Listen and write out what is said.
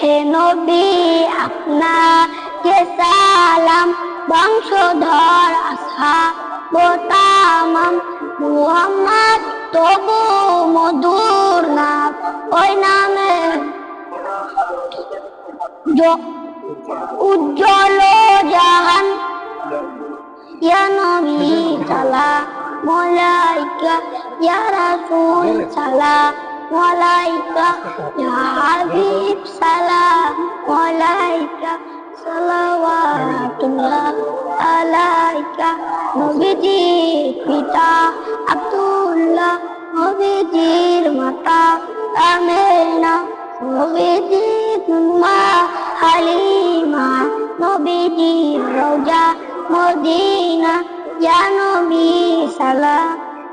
হে নবী কে সালাম বংশধর আসা বোতামাম মুহাম্মদ তবু মধুর না ওই নামে উজ্জ্বল জাহান ইয়া নবী সালাম ইয়া রাসূল সালাম malaikat ya habib salam malaikat salawatullah alaika mubidir kita abdullah mubidir mata amena mubidir ma halima mubidir Raja, Modina, ya Nabi salam